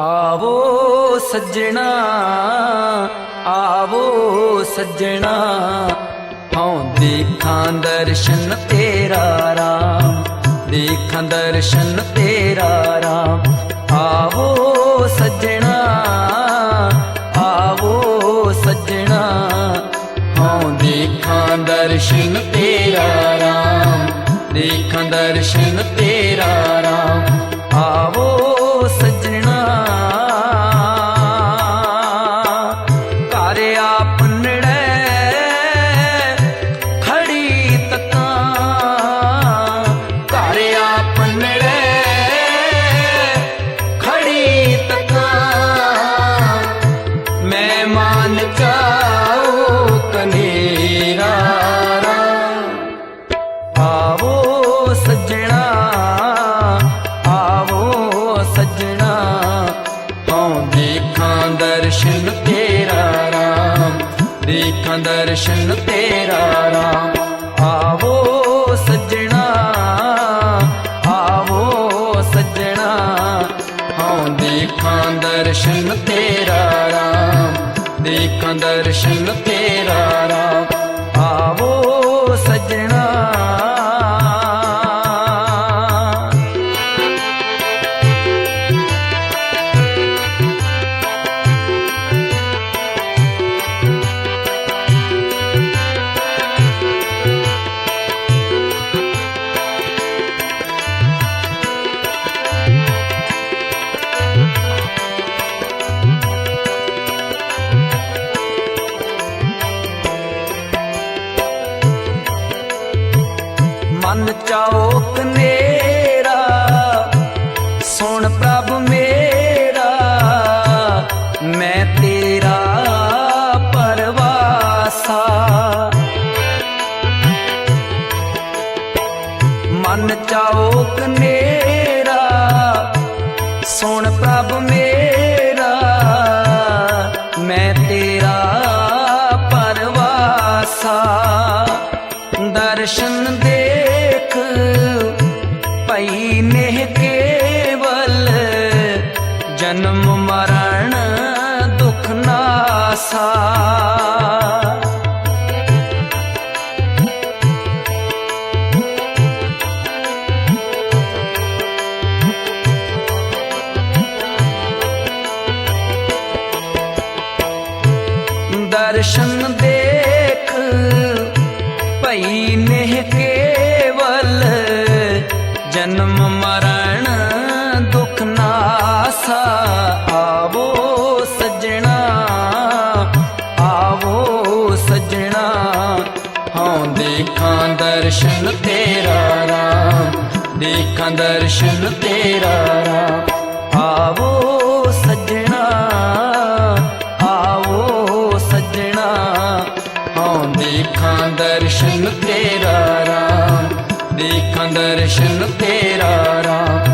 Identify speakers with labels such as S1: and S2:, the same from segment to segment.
S1: ਆਵੋ ਸੱਜਣਾ ਆਵੋ ਸੱਜਣਾ, ਹਉ ਦੇਖਾਂ ਦਰਸ਼ਨ ਤੇਰਾ ਰਾਮ, ਦੇਖਾਂ ਦਰਸ਼ਨ ਤੇਰਾ ਰਾਮ। ਆਵੋ ਸੱਜਣਾ ਆਵੋ ਸੱਜਣਾ, ਹਉ ਦੇਖਾਂ ਦਰਸ਼ਨ ਤੇਰਾ ਰਾਮ, ਦੇਖਾਂ ਦਰਸ਼ਨ ਤੇਰਾ ਰਾਮ। ਆਵੋ ਸੱਜਣਾ ਦਰਸ਼ਨ ਤੇਰਾ ਰਾਮ ਆਵੋ ਸੱਜਣਾ ਆਵੋ ਸੱਜਣਾ। ਹਉ ਦੇਖਾਂ ਦਰਸ਼ਨ ਤੇਰਾ ਰਾਮ ਦੇਖਾਂ ਦਰਸ਼ਨ ਤੇਰਾ ਰਾਮ ਦਰਸ਼ਨ ਤੇਰਾ ਰਾਮ ਆਵੋ ਸੱਜਣਾ ਆਵੋ ਸੱਜਣਾ। ਹਉ ਦੇਖਾਂ ਦਰਸ਼ਨ ਤੇਰਾ ਰਾਮ ਦੇਖਾਂ ਦਰਸ਼ਨ ਤੇਰਾ। ਰਾਮ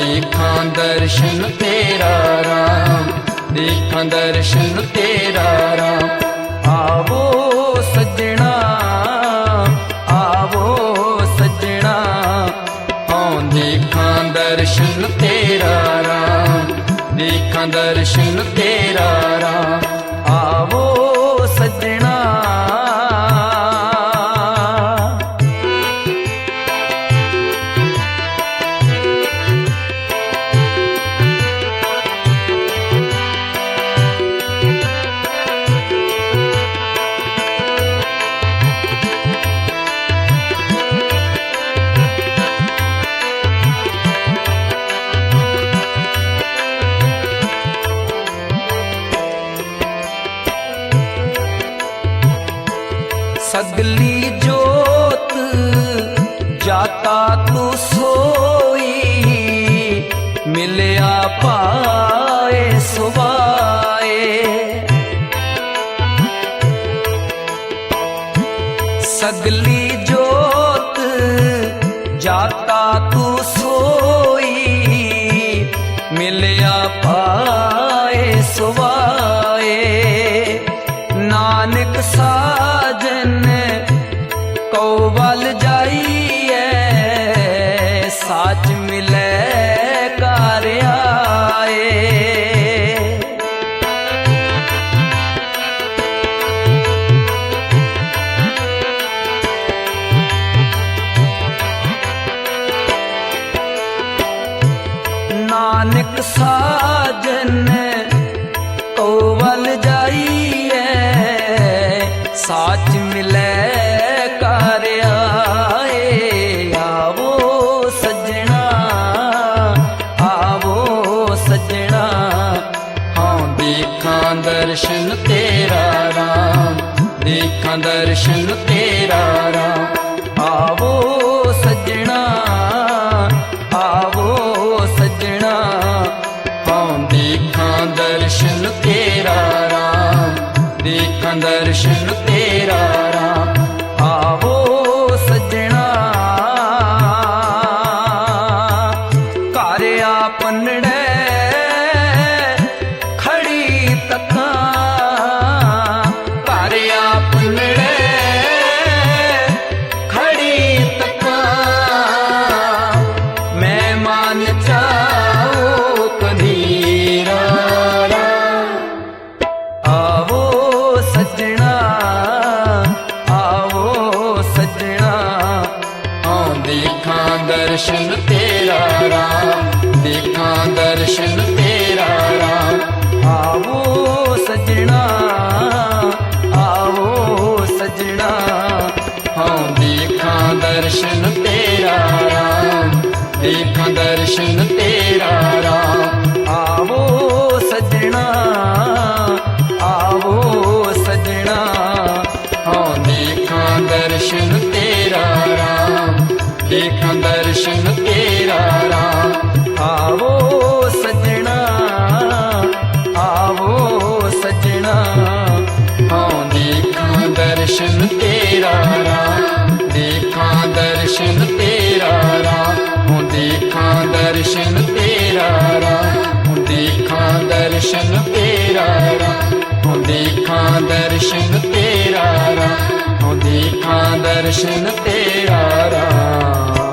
S1: ਦੇਖਾਂ ਦਰਸ਼ਨ ਤੇਰਾ ਰਾਮ, ਦੇਖਾਂ ਦਰਸ਼ਨ ਤੇਰਾ ਰਾਮ। ਆਵੋ ਸੱਜਣਾ ਆਵੋ ਸੱਜਣਾ ਹਉ ਦੇਖਾਂ ਦਰਸ਼ਨ ਤੇਰਾ ਰਾਮ, ਦੇਖਾਂ ਦਰਸ਼ਨ ਤੇਰਾ ਰਾਮ। ਆਵੋ ਨਾਨਕ ਸਾਜਨ ਕੋ ਜਾਈ ਦੇਖਾਂ ਦਰਸ਼ਨ ਤੇਰਾ ਰਾਮ, ਦੇਖਾਂ ਦਰਸ਼ਨ ਤੇਰਾ ਰਾਮ। ਆਵੋ ਸੱਜਣਾ ਆਵੋ ਸੱਜਣਾ ਪਾਉਂ ਦੇਖਾਂ ਦਰਸ਼ਨ ਤੇਰਾ ਰਾਮ, ਦੇਖਾਂ ਦਰਸ਼ਨ ਤੇਰਾ ਰਾਮ। दर्शन तेरा तरा आवो सजना आवो सजना। हा देखा दर्शन तेरा राम देखा दर्शन तेरा राम। आवो ਦਰਸ਼ਨ ਤੇਰਾ ਹੋ ਦੇਖਾਂ ਦਰਸ਼ਨ ਤੇਰਾ ਹੋ ਦੇਖਾਂ ਦਰਸ਼ਨ ਤੇਰਾ ਰਾ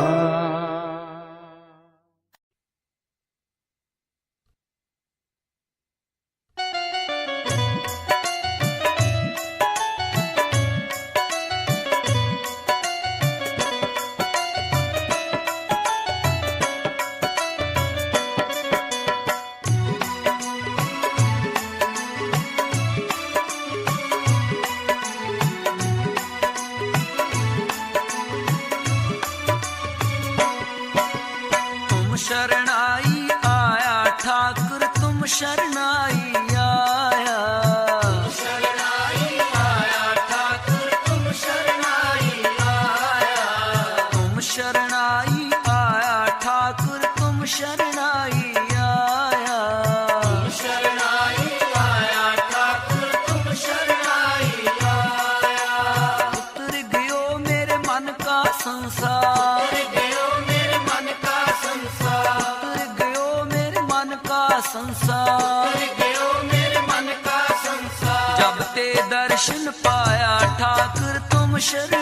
S1: should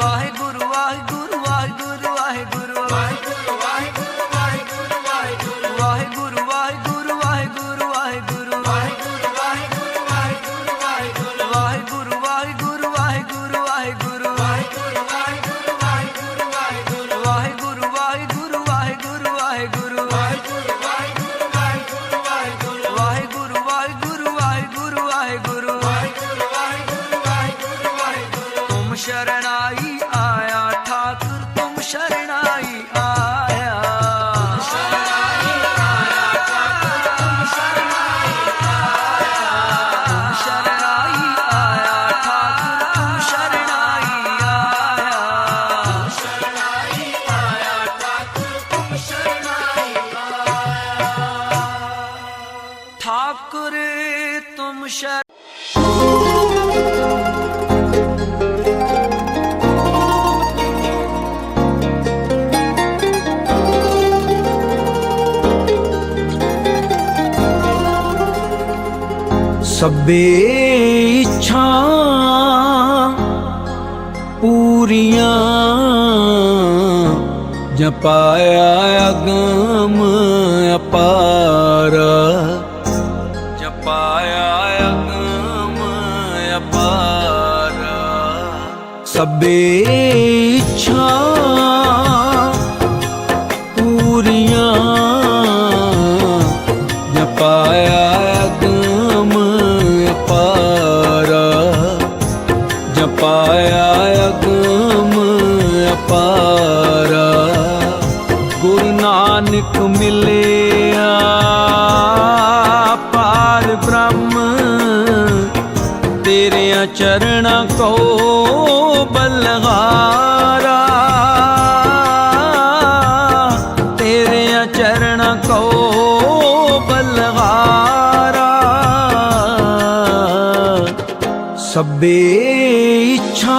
S1: Lord. ਸਭੇ ਇੱਛਾ ਪੂਰੀਆਂ ਜਪਾਇਆ ਅਗਮ ਅਪਾਰ ਜਪਾਇਆ ਅਗਮ ਅਪਾਰ। ਸਭੇ ਇੱਛਾ चरण को बलगारा तेरे चरण को बलगारा सब्बे इच्छा